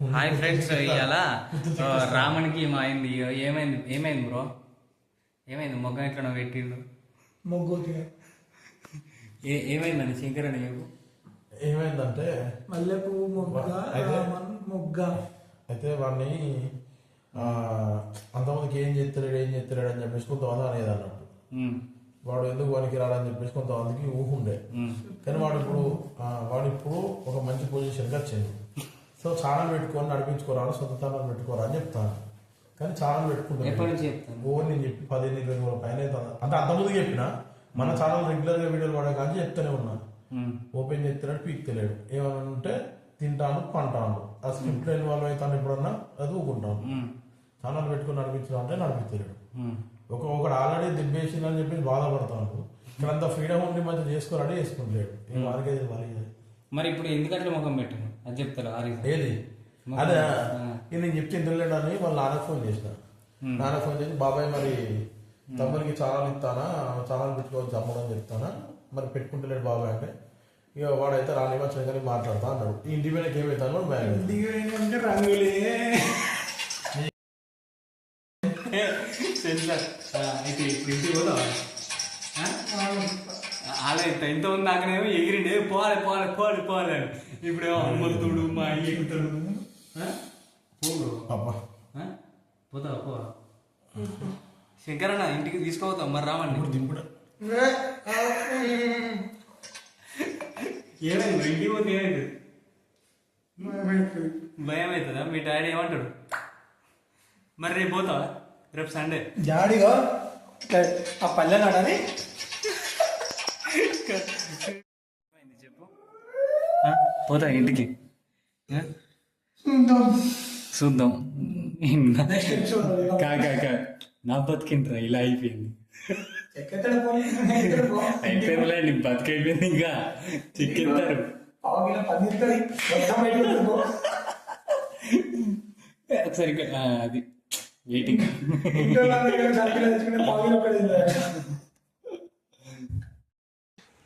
Hi friends ఇవాళ రామునికి మా అయింది ఏమైంది? ఏమైంది బ్రో? ఏమైంది? మొగ్గం ఎట్లా పెట్టిండు మొగ్గోతిగా ఏ- ఏమైందండి? శంకరణ చెప్పు. ఏమైందంటే మల్లె పువ్వు మొగ్గ రామన్ మొగ్గ. అయితే వాడిని ఆ, అంతమందికి ఏం చేస్తున్నాడు ఏం చేస్తున్నాడు అని చెప్పేసి కొంతమంది అనేది అన్నట్టు. వాడు ఎందుకు వానికి రాడని చెప్పేసి కొంతమందికి ఊహ ఉండే. ఉమ్, కానీ వాడు ఇప్పుడు వాడు ఇప్పుడు ఒక మంచి పొజిషన్కి వచ్చింది సో ఛానల్ పెట్టుకొని నడిపించుకోరా సొంత ఛానల్ పెట్టుకోరా అని చెప్తాను కానీ ఛానల్ పెట్టుకుంటాను ఓ నేను చెప్పి పదిహేను ఇరవై మూడు పైన అవుతుంది. అంటే అంతకుముందు చెప్పిన మన ఛానల్ రెగ్యులర్గా వీడియోలు పడే కానీ చెప్తూనే ఉన్నా ఉమ్, ఓపెన్ చేస్తున్నాడు పీక్ తెలియడు. ఏమంటే తింటాను పంటాను. ఆ స్క్రిప్ట్లో ఇన్వాల్వ్ అవుతాను ఎప్పుడన్నా అది ఊకుంటాను ఛానల్ పెట్టుకుని నడిపించడం అంటే నడిపించలేడు ఒక ఒకడు ఆల్రెడీ దిబ్బేసిందని చెప్పి బాధపడతాను ఇక్కడ అంత ఫ్రీడమ్ ఉండి మంచి చేసుకోరాడే చేసుకుంటలేడు. మరి ఇప్పుడు ఎందుకంటే ముఖం పెట్టాను అది చెప్తారు ఆ రీజన్ ఏది? అదే ఇది నేను చెప్తే ఇంటర్లేడు అని వాళ్ళ నాన్నకు ఫోన్ చేసిన. నాన్నకు ఫోన్ చేసి బాబాయ్ మరి తమ్ముడికి ఛానల్ ఇస్తానా? ఛానల్ పెట్టుకోవచ్చు అమ్మడం చెప్తానా? మరి పెట్టుకుంటలేడు బాబాయ్ అంటే. ఇక వాడైతే రాని వచ్చిన కానీ మాట్లాడతా అన్నాడు. ఈ ఇంటి మీద ఏమవుతాను ఏంటంటే రంగులే. అయితే ఇప్పుడు ఇంటికి పోదాం అలా ఎంత ఉంది నాకనేమో ఎగిరిండే. పోవాలి పోవాలి పోవాలి పోవాలి అని. ఇప్పుడేమో అమ్మతుడు మా అయ్య ఎక్కుతాడు పోడు అబ్బా. పోతావా పో శంకరన్న ఇంటికి తీసుకుపోతాం మరి రావండి ఇప్పుడు దింపుడు ఏమైంది? ఇంటికి పోతే ఏమైతుంది భయం అవుతుందా మీ డాడీ ఏమంటాడు? మరి రేపు పోతావా? రేపు సండే. జాడిగా ఆ పల్లె నాడని. చెప్పు పోతా ఇంటికి? చూద్దాం. కాకా నా బతికింట్రా ఇలా అయిపోయింది. అయిపోయిందిలే నీ బతికైపోయింది ఇంకా. చిక్కిస్తారు. ఒకసారి ఆ, అది. Waiting.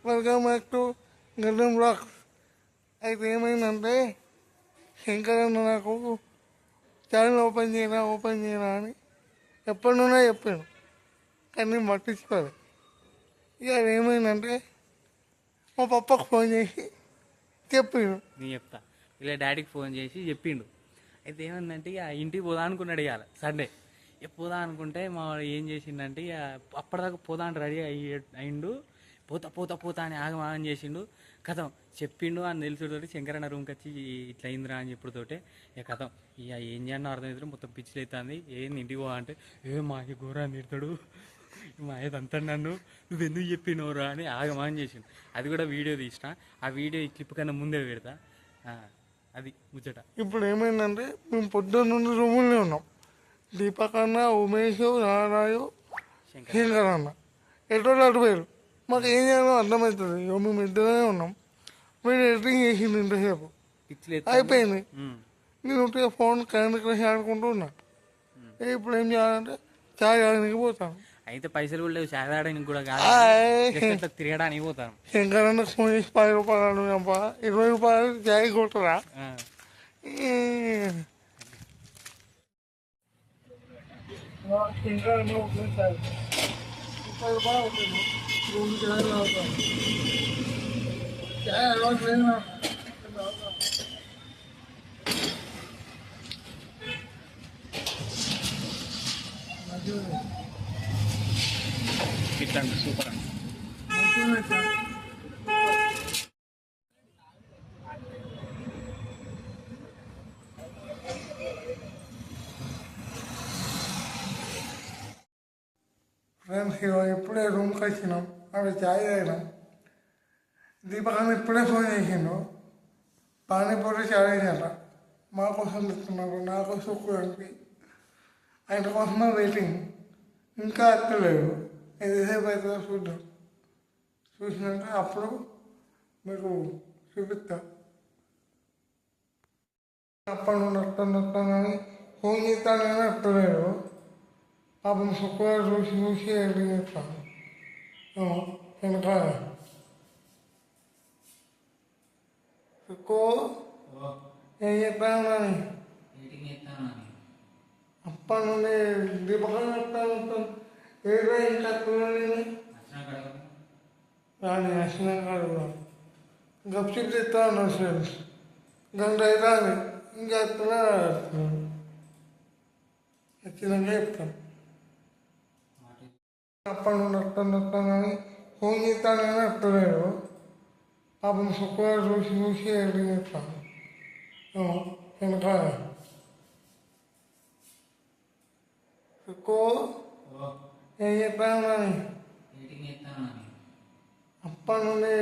Welcome back to Gaddam block అయితే ఏమైందంటే శంకర్ నాకు ఛానల్ ఓపెన్ చేయరా ఓపెన్ చేయరా అని ఎప్పటి నుండో చెప్పాను కానీ నేను ఇక అది ఏమైందంటే మా పప్పకు ఫోన్ చేసి చెప్పిండు. నేను చెప్తా. ఇలా డాడీకి ఫోన్ చేసి చెప్పిండు. అయితే ఏమందంటే ఇక ఇంటికి పోదా అనుకున్నాడు ఇవాళ సండే. ఇక పోదా అనుకుంటే మా ఏం చేసిండంటే ఇక అప్పటిదాకా పోదా అని రెడీ అయ్యి అయిండు పోతా పోతా పోతా అని ఆగం ఆగం చేసిండు. కథం. చెప్పిండు అని తెలుసుతోటి శంకరన్న రూమ్కి వచ్చి ఇట్లా అయిందిరా అని చెప్పుడుతోటే ఇక కథం. ఇక ఏం చేయను అర్థమవుతుంది మొత్తం పిచ్చిలు అవుతుంది ఏంది ఇంటికి పోవా అంటే ఏ మా అయ్య ఘోరాన్ని తిడతాడు. మా అయ్య అంతా నన్ను. నువ్వు ఎందుకు చెప్పినవురా అని ఆగమాగం చేసిండు. అది కూడా వీడియో తీసిన. ఆ వీడియో ఈ క్లిప్ కన్నా ముందే పెడతా. అది ముచ్చట. ఇప్పుడు ఏమైందంటే మేము పొద్దున్న నుండి రూముల్లో ఉన్నాం. దీపక్ అన్న ఉమేష్ నారాయు శంకర్ అన్న ఎటో అటు మాకు ఏం చేయాలో అర్థమవుతుంది. ఇక మేము ఇద్దరే ఉన్నాం. మీరు ఎడిటింగ్ చేసింది ఇంతసేపు. అయిపోయింది. నేను ఉంటే ఫోన్ కరెంట్ క్రష్ ఆడుకుంటూ ఉన్నా. ఏ ఇప్పుడు ఏం చేయాలంటే చాయ్ తాగడానికి పోతాను. అయితే పైసలు కూడా లేవు. చాదాడానికి కూడా కాదు. తిరగడానికి పోతాను. శంకర్ అన్నకు ఫోన్ చేసి పది రూపాయలు అడుగుదాంపా ఇరవై రూపాయలు చాయ్ కొట్టరా ఆ, శంకర్ అన్న ఉంటుంది చాయ్ ముప్పై రూపాయలు అవుతుంది రెండు చాయ్ తాగుతాను చాయ్ అలవాటు లేదు నాకు. మంచిగా ఇట్లా సూపర్ అండి మంచిగా చాయ్ ఫ్రెండ్స్ ఇవాళ ఇప్పుడే రూమ్కి వచ్చినాం అక్కడ ఛాయ్ తాగినాం దీపకాన్ని ఇప్పుడే ఫోన్ చేసిండు పానీపూరి చాయ్ మా కోసం ఇస్తున్నారు నా కోసం కూడా ఆయన కోసమే వెయిటింగ్ ఇంకా అక్కలేదు ఎంతసేపు అవుతుందో చూద్దాం చూసినాక అప్పుడు మీకు చూపిస్తా అప్పుడు నొస్తాను నొస్తానని ఫోన్ చేస్తానని అక్కలేదు పాపం శుక్రవారం చూసి చూసి వెళ్ళి చేస్తాను వెనకాల శుక్రవారం ఏం చెప్పాను అప్పటి నుండి దీపకం చెప్తాను ఏదో ఇంకా పిల్లలని రాని నచ్చినాక గప్చిప్ తెస్తా ఉన్నాడు ఫ్రెండ్స్ గంట అవుతుంది ఇంకా ఎత్తున్నా వచ్చినాక చెప్తాను అప్పటి నుండి వస్తాను వస్తాను కానీ ఫోన్ చేస్తాను కానీ వస్తలేడు పాపం శుక్రవారం చూసి చూసి ఎదురు చెప్తాను వెనక ఎక్కువ ఏం చెప్పాను కానీ అప్పటి నుండి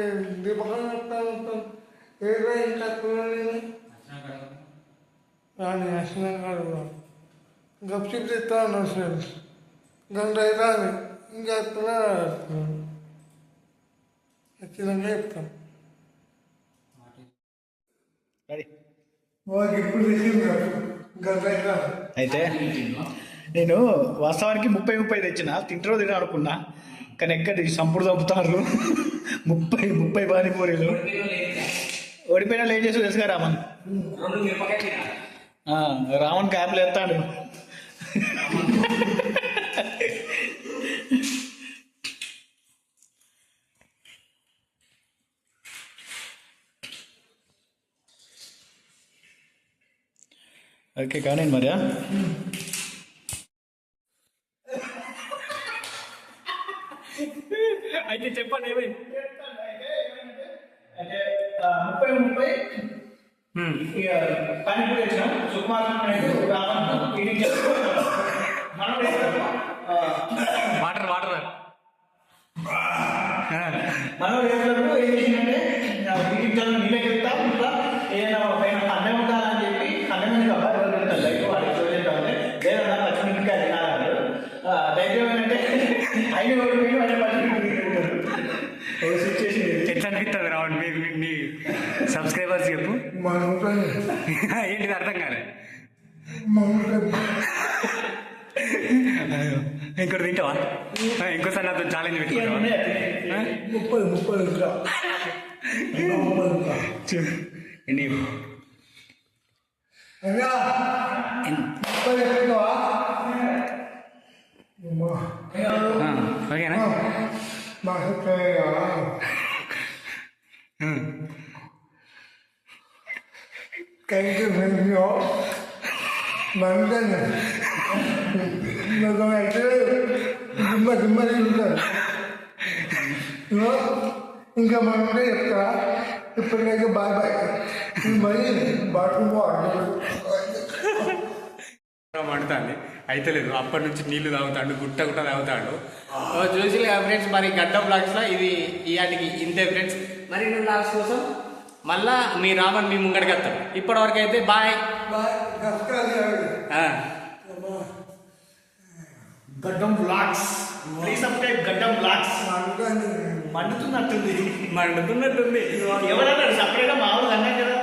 దీపకం చెప్తాను ఏదో ఇంకా పిల్లలని రాని నచ్చినాక గప్చిప్ తెస్తా ఉన్నాడు ఫ్రెండ్స్ గంట అవుతుంది ఇంకా ఎత్తున్నా వచ్చినాక చెప్తాను వాడికి తెచ్చింది గంట అవుతుంది అయితే నేను వాస్తవానికి ముప్పై ముప్పై తెచ్చిన తింటారో తిన అనుకున్నా కానీ ఎక్కడి సంపుడు చంపుతారు ముప్పై ముప్పై పానీపూరీలు ఓడిపోయినా ఏం చేసి తెలుసుగా రామన్? రామన్ క్యాబ్లు ఎత్తాడు. ఓకే కానీ మరియా. అయితే చెప్పండి ఏమైంది? అంటే ముప్పై ముప్పై పానీపూరి వచ్చినాం సుకుమార్ మనం వాటర్ వాటర్. మనం ఎట్లా అనిపిస్తుంది రావణ్ మీ మీ- మీ సబ్స్క్రైబర్స్ చెప్పు. ఏంటిది అర్థం కాలే. ఇంకోటి తింటావా? ఇంకోసారి నాతో ఛాలెంజ్ పెట్టుకుంటావా? ముప్పై ముప్పై. ఎన్ని ముప్పై ఓకేనా మా చెప్పయ్యా ఉమ్. కైకి వెళ్ళో మందని అయితే దిమ్మ దిమ్మ తింటారు ఇగో, ఇంకా మనం చెప్తా ఇప్పటికైతే బాయ్ బాయ్ మరి బాత్రూమ్ వాడలేదు మండుతుంది అయితే లేదు అప్పటి నుంచి నీళ్ళు తాగుతాడు గుట్ట గుట్ట తాగుతాడు. చూసి ఫ్రెండ్స్ మరి గడ్డ బ్లాగ్స్లో ఇది ఇయాటికి ఇంతే ఫ్రెండ్స్ మరి నేను లాస్ట్ కోసం మళ్ళా మీ రావణ్ మీ ముంగడికి వస్తాం ఇప్పటి వరకు అయితే బాయ్ గడ్డం బ్లాక్స్ ప్లీజ్ సబ్స్క్రైబ్ గడ్డం బ్లాక్స్ మండుతున్నట్టుంది. మండుతున్నట్టుంది. ఎవరన్నాడు సపరేట్గా మామూలు అన్నా కదా.